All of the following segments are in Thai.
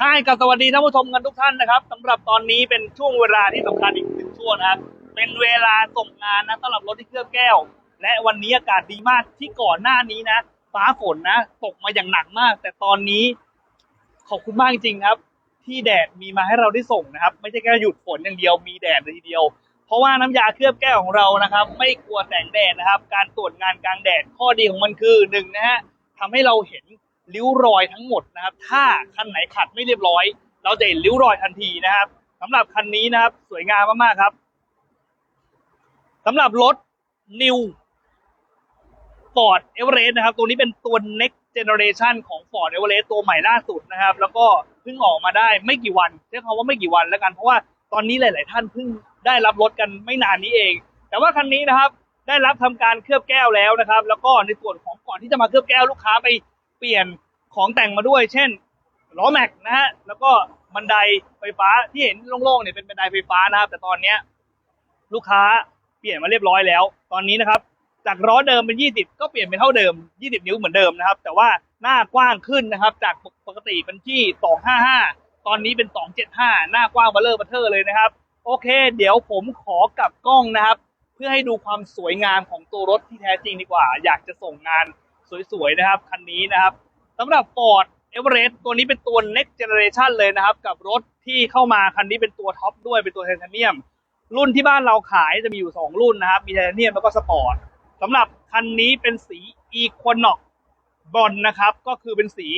ท้ายกับสวัสดีท่านผู้ชมกันทุกท่านนะครับสำหรับตอนนี้เป็นช่วงเวลาที่สำคัญอีกหนึ่งช่วงนะครับ เป็นเวลาส่งงานนะสำหรับรถที่เคลือบแก้ว และวันนี้อากาศดีมากที่ก่อนหน้านี้นะ ฟ้าฝนนะ ตกมาอย่างหนักมาก แต่ตอนนี้ ขอบคุณมากจริงๆครับ ที่แดดมีมาให้เราได้ส่งนะครับ ไม่ใช่แค่หยุดฝนอย่างเดียวมีแดดเลยทีเดียว เพราะว่าน้ำยาเคลือบแก้วของเรานะครับ ไม่กลัวแสงแดดนะครับ การตรวจงานกลางแดดข้อดีของมันคือหนึ่งนะฮะทำให้เราเห็น ริ้วรอยทั้งหมดนะครับ ถ้าคันไหนขัดไม่เรียบร้อย เราจะเห็นริ้วรอยทันทีนะครับสำหรับคันนี้นะครับ สวยงามมากๆครับสำหรับรถ New Ford Everest นะครับ ตัวนี้เป็นตัว next generation ของ Ford Everest ตัวใหม่ล่าสุดนะครับ แล้วก็เพิ่งออกมาได้ไม่กี่วันใช้คำว่าไม่กี่วันแล้วกัน เพราะว่าตอนนี้หลาย ๆ ท่านเพิ่งได้รับรถกันไม่นานนี้เอง แต่ว่าคันนี้นะครับ ได้รับทำการเคลือบแก้วแล้วนะครับ แล้วก็ในส่วนของก่อนที่จะมาเคลือบแก้วลูกค้าไปเปลี่ยน ของแต่งมาด้วย เช่นล้อแม็กนะฮะแล้วก็บันไดไฟฟ้าที่เห็นโล่งๆเนี่ยเป็นบันไดไฟฟ้านะครับ แต่ตอนเนี้ยลูกค้าเปลี่ยนมาเรียบร้อยแล้ว ตอนนี้นะครับ จากล้อเดิมเป็น 20 ก็เปลี่ยนเป็นเท่าเดิม 20 นิ้วเหมือนเดิมนะครับ แต่ว่าหน้ากว้างขึ้นนะครับ จากปกติเป็นที่ 255 ตอนนี้เป็น 275 หน้ากว้างเบลเลอร์เบอร์เทอร์เลยนะครับ โอเค เดี๋ยวผมขอกลับกล้องนะครับ เพื่อให้ดูความสวยงามของตัวรถที่แท้จริงดีกว่า อยากจะส่งงานสวยๆนะครับคันนี้นะครับ สำหรับ Ford Everest ตัวนี้เป็นตัว next generation เลยนะครับ กับรถที่เข้ามาคันนี้เป็นตัวท็อปด้วยเป็นตัวไทเทเนียม รุ่นที่บ้านเราขายจะมีอยู่ 2 รุ่นนะครับ มีไทเทเนียมแล้วก็สปอร์ตสำหรับคันนี้เป็นสี Equinox บอลนะครับ ก็คือเป็นสี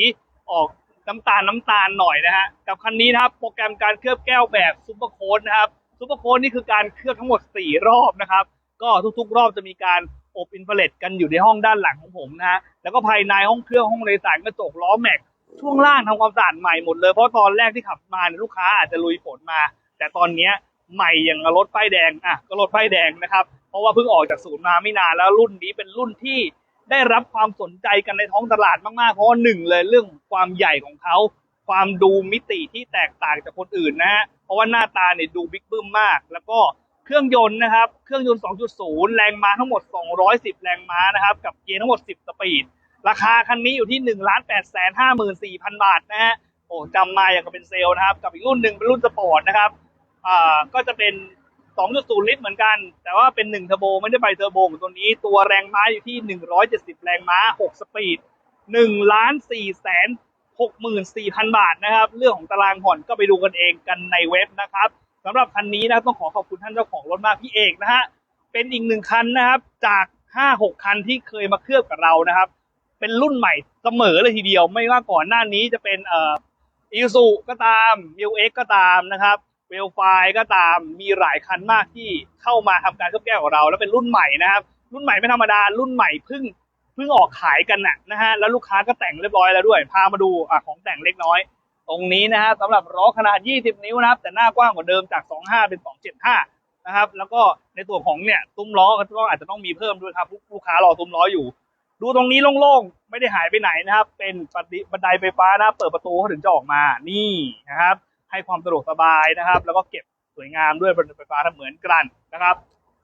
ออกน้ำตาลน้ำตาลหน่อยนะฮะกับคันนี้นะครับโปรแกรมการเคลือบแก้วแบบซูเปอร์โค้ดนะครับซูเปอร์โค้ดนี่คือการเคลือบทั้งหมด 4 รอบนะครับ ก็ทุกๆ รอบจะมีการ อบอินฟราเรดกันอยู่ในห้องด้านหลังของผมนะฮะแล้วก็ภายในห้องเครื่องห้องโดยสารกระจกล้อแม็กช่วงล่างทำความสะอาดใหม่หมดเลยเพราะตอนแรกที่ขับมาเนี่ยลูกค้าอาจจะลุยฝนมา แต่ตอนเนี้ยใหม่อย่างรถป้ายแดงอะก็รถป้ายแดงนะครับ เพราะว่าเพิ่งออกจากศูนย์มาไม่นานแล้วรุ่นนี้เป็นรุ่นที่ได้รับความสนใจกันในท้องตลาดมากๆ เพราะว่าหนึ่งเลยเรื่องความใหญ่ของเขาความดูมิติที่แตกต่างจากคนอื่นนะฮะเพราะว่าหน้าตาเนี่ยดูบิ๊กบึ้มมาก แล้วก็ เครื่องยนต์นะครับ เครื่องยนต์ 2.0 แรงม้าทั้งหมด 210 แรงม้านะครับ กับเกียร์ทั้งหมด 10 สปีด ราคาคันนี้อยู่ที่ 1 8 5 4 0 0 0 บาทนะฮะ โอ้จำมาอย่างกับเป็นเซลล์นะครับ กับอีกรุ่นหนึ่งเป็นรุ่นสปอร์ตนะครับ อ่า ก็จะเป็น 2.0 ลิตรเหมือนกัน แต่ว่าเป็น1เทอร์โบไม่ได้ไบเทอร์โบเหมือนตัวนี้ ตัวแรงม้าอยู่ที่ 170 แรงม้า 6 สปีด1ล้าน4แสน64,000 บาทนะครับ เรื่องของตารางผ่อนก็ไปดูกันเองกันในเว็บนะครับ สำหรับคันนี้นะต้องขอขอบคุณท่านเจ้าของรถมากพี่เอกนะฮะเป็นอีกหนึ่งคันนะครับ จาก5-6คันที่เคยมาเคลือบกับเรานะครับ เป็นรุ่นใหม่เสมอเลยทีเดียว ไม่ว่าก่อนหน้านี้จะเป็นเอ่ออิซูก็ตามมิวเอ็กก็ตามนะครับเวลไฟก็ตามมีหลายคันมากที่เข้ามาทำการเคลือบแก้วกับเรา แล้วเป็นรุ่นใหม่นะครับ รุ่นใหม่ไม่ธรรมดา รุ่นใหม่เพิ่งเพิ่งออกขายกันน่ะนะฮะแล้วลูกค้าก็แต่งเรียบร้อยแล้วด้วย พามาดูอะของแต่งเล็กน้อย ตรงนี้นะฮะสำหรับล้อขนาด 20 นิ้วนะครับ แต่หน้ากว้างกว่าเดิมจาก 25 เป็น 275 นะครับ แล้วก็ในตัวของเนี่ยซุ้มล้อก็ต้องอาจจะต้องมีเพิ่มด้วยครับลูกค้ารอซุ้มล้ออยู่ ดูตรงนี้โล่งๆ ไม่ได้หายไปไหนนะครับ เป็นบันไดไฟฟ้านะ เปิดประตูเขาถึงจะออกมานี่นะครับ ให้ความสะดวกสบายนะครับ แล้วก็เก็บสวยงามด้วยบันไดไฟฟ้าเหมือนกันนะครับ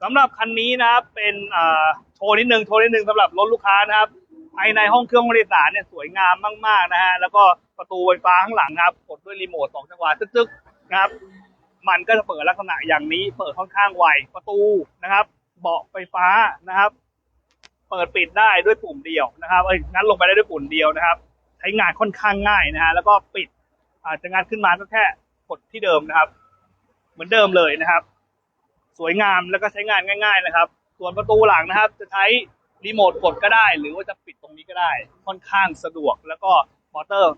สำหรับคันนี้นะครับเป็นอ่าโชว์นิดนึงโชว์นิดนึงสำหรับรถลูกค้านะครับ ภายในห้องเครื่องผู้โดยสารเนี่ยสวยงามมากๆนะฮะแล้วก็ประตูไฟฟ้าข้างหลังครับกดด้วยรีโมทสองจังหวะจึ๊กๆนะครับ มันก็จะเปิดลักษณะอย่างนี้ เปิดค่อนข้างไวประตูนะครับ เบาะไฟฟ้านะครับ เปิดปิดได้ด้วยปุ่มเดียวนะครับเอ้ยงั้นลงไปได้ด้วยปุ่มเดียวนะครับ ใช้งานค่อนข้างง่ายนะฮะแล้วก็ปิดอาจจะงานขึ้นมาก็แค่กดที่เดิมนะครับ เหมือนเดิมเลยนะครับ สวยงามแล้วก็ใช้งานง่าย ๆ นะครับ ส่วนประตูหลังนะครับ จะใช้ รีโมทกดก็ได้ หรือว่าจะปิดตรงนี้ก็ได้ ค่อนข้างสะดวกแล้วก็มอเตอร์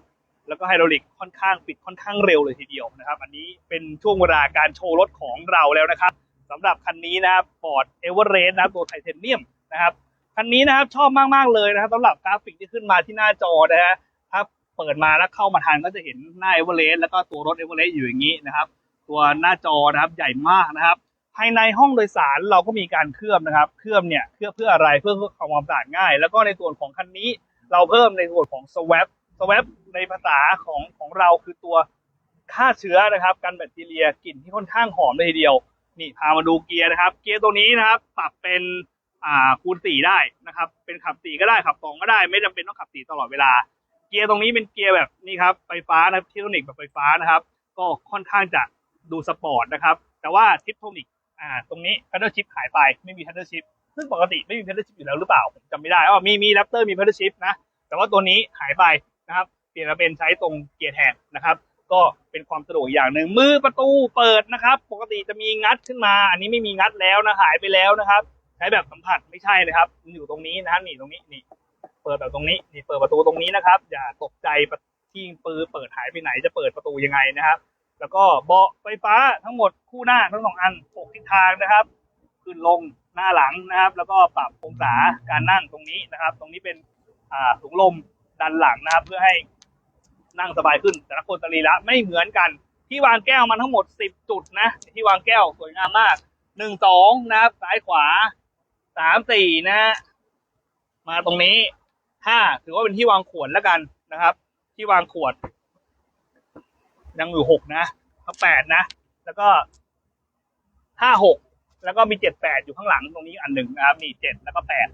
แล้วก็ไฮดรอลิกค่อนข้างปิดค่อนข้างเร็วเลยทีเดียวนะครับ อันนี้เป็นช่วงเวลาการโชว์รถของเราแล้วนะครับสำหรับคันนี้นะครับ Ford Everest นะครับตัวไทเทเนียมนะครับคันนี้นะครับชอบมากๆเลยนะครับสำหรับกราฟิกที่ขึ้นมาที่หน้าจอนะฮะถ้าเปิดมาแล้วเข้ามาทันก็จะเห็นหน้าเอเวอเรสต์แล้วก็ตัวรถเอเวอเรสต์อยู่อย่างนี้นะครับ ตัวหน้าจอนะครับใหญ่มากนะครับ ภายในห้องโดยสารเราก็มีการเคลือบนะครับ เคลือบเนี่ยเคลือบเพื่ออะไรเพื่อเพื่อความสะอาดง่าย แล้วก็ในส่วนของคันนี้เราเพิ่มในส่วนของ swap swap ในภาษาของของเราคือตัวฆ่าเชื้อนะครับกันแบคทีเรียกลิ่นที่ค่อนข้างหอมเลยทีเดียว นี่พามาดูเกียร์นะครับ เกียร์ตัวนี้นะครับปรับเป็นอ่าคูณสี่ได้นะครับ เป็นขับสี่ก็ได้ขับสองก็ได้ ไม่จำเป็นต้องขับสี่ตลอดเวลา เกียร์ตรงนี้เป็นเกียร์แบบนี้ครับไฟฟ้านะครับทิปโทนิกแบบไฟฟ้านะครับ ก็ค่อนข้างจะดูสปอร์ตนะครับ แต่ว่าทิปโทนิก อ่า ตรงนี้พัดเดิลชิพหายไปไม่มีพัดเดิลชิพซึ่งปกติไม่มีพัดเดิลชิพอยู่แล้วหรือเปล่าผมจำไม่ได้อ๋อมีมีแรปเตอร์มีพัดเดิลชิพนะ แต่ว่าตัวนี้หายไปนะครับ เปลี่ยนมาเป็นใช้ตรงเกียร์แทนนะครับ ก็เป็นความสะดวกอีกอย่างหนึ่งมือประตูเปิดนะครับ ปกติจะมีงัดขึ้นมา อันนี้ไม่มีงัดแล้วนะหายไปแล้วนะครับ ใช้แบบสัมผัสไม่ใช่นะครับมันอยู่ตรงนี้นะครับนี่ตรงนี้นี่ เปิดแบบตรงนี้นี่เปิดประตูตรงนี้นะครับ อย่าตกใจที่ปืนเปิดหายไปไหนจะเปิดประตูยังไงนะครับ แล้วก็เบาะไฟฟ้าทั้งหมดคู่หน้าทั้งสองอันหกทิศทางนะครับ ขึ้นลงหน้าหลังนะครับ แล้วก็ปรับองศาการนั่งตรงนี้นะครับ ตรงนี้เป็นอ่าถุงลมดันหลังนะครับ เพื่อให้นั่งสบายขึ้น แต่ละคนสรีระไม่เหมือนกัน ที่วางแก้วมันทั้งหมดสิบจุดนะที่วางแก้วสวยงามมากหนึ่งสองนะครับ ซ้ายขวาสามสี่นะฮะมาตรงนี้ห้าถือว่าเป็นที่วางขวดแล้วกันนะครับ ที่วางขวด ยังอยู่หกนะก็แปดนะ แล้วก็ห้าหกแล้วก็มีเจ็ดแปดอยู่ข้างหลังตรงนี้อันหนึ่งนะครับนี่เจ็ดแล้วก็แปด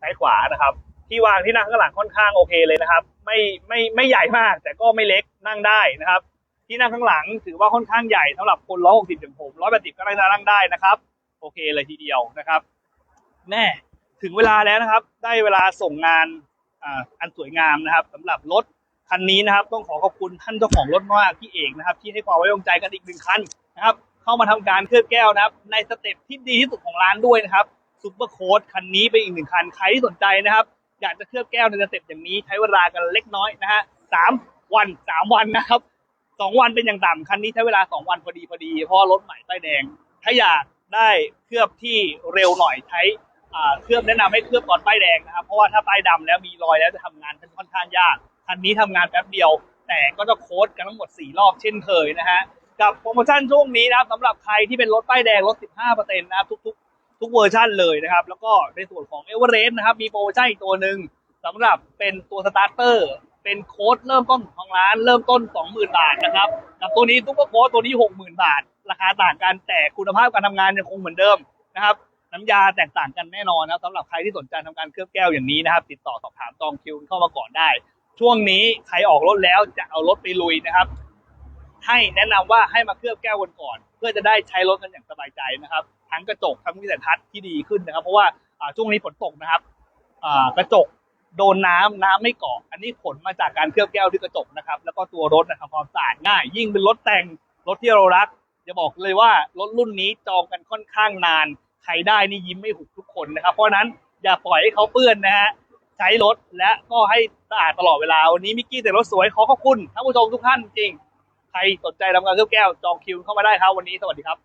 ซ้ายขวานะครับ ที่วางที่นั่งข้างหลังค่อนข้างโอเคเลยนะครับ ไม่ไม่ไม่ใหญ่มาก แต่ก็ไม่เล็กนั่งได้นะครับ ที่นั่งข้างหลังถือว่าค่อนข้างใหญ่สำหรับคนร้อยหกสิบถึงผมร้อยแปดสิบก็นั่งได้นะครับ โอเคเลยทีเดียวนะครับ แน่ถึงเวลาแล้วนะครับ ได้เวลาส่งงานอ่าอันสวยงามนะครับสำหรับรถ คันนี้นะครับต้องขอขอบคุณท่านเจ้าของรถมากพี่เอกนะครับ ที่ให้ความไว้วางใจกันอีกหนึ่งคันนะครับ เข้ามาทำการเคลือบแก้วนะครับ ในสเต็ปที่ดีที่สุดของร้านด้วยนะครับซุปเปอร์โค้ดคันนี้เป็นอีกหนึ่งคันใครที่สนใจนะครับ อยากจะเคลือบแก้วในสเต็ปอย่างนี้ใช้เวลากันเล็กน้อยนะฮะสามวันสามวันนะครับสองวันเป็นอย่างต่ำคันนี้ใช้เวลาสองวันพอดีพอดีเพราะรถใหม่ป้ายแดง ถ้าอยากได้เคลือบที่เร็วหน่อยใช้เคลือบแนะนำให้เคลือบตอนป้ายแดงนะครับเพราะว่าถ้าป้ายดำแล้วมีรอยแล้วจะทำงานค่อนข้างยาก คันนี้ทำงานแป๊บเดียว แต่ก็จะโค้ดกันทั้งหมด 4 รอบเช่นเคยนะฮะ กับโปรโมชั่นช่วงนี้นะครับสำหรับใครที่เป็นรถป้ายแดงลด 15%นะครับทุกๆ ทุกเวอร์ชั่นเลยนะครับ แล้วก็ในส่วนของเอเวอเรสต์นะครับมีโปรโมชั่นอีกตัวหนึ่งสำหรับเป็นตัวสตาร์เตอร์เป็นโค้ดเริ่มต้นของร้านเริ่มต้น 20,000 บาทนะครับกับตัวนี้ซุปเปอร์โค้ดตัวนี้ 60,000 บาท ราคาต่างกันแต่คุณภาพการทำงานยังคงเหมือนเดิมนะครับน้ำยาแตกต่างกันแน่นอนนะครับสำหรับใครที่สนใจทำการเคลือบแก้วอย่างนี้นะครับ ติดต่อสอบถามจองคิวเข้ามาก่อนได้ ช่วงนี้ใครออกรถแล้วจะเอารถไปลุยนะครับ ให้แนะนำว่าให้มาเคลือบแก้วกันก่อน เพื่อจะได้ใช้รถกันอย่างสบายใจนะครับ ทั้งกระจกทั้งวิสัยทัศน์ที่ดีขึ้นนะครับ เพราะว่าช่วงนี้ฝนตกนะครับกระจกโดนน้ำน้ำไม่เกาะอันนี้ผลมาจากการเคลือบแก้วที่กระจกนะครับ แล้วก็ตัวรถนะครับความสะอาดง่าย ยิ่งเป็นรถแต่งรถที่เรารักจะบอกเลยว่ารถรุ่นนี้จองกันค่อนข้างนาน ใครได้นี่ยิ้มไม่หุบทุกคนนะครับ เพราะนั้นอย่าปล่อยให้เขาเปื้อนนะฮะ ใช้รถและก็ให้สะอาดตลอดเวลา วันนี้มิกกี้แต่รถสวยขอขอบคุณท่านผู้ชมทุกท่านจริง ใครสนใจทำงานเครื่องแก้วจองคิวเข้ามาได้ครับวันนี้สวัสดีครับ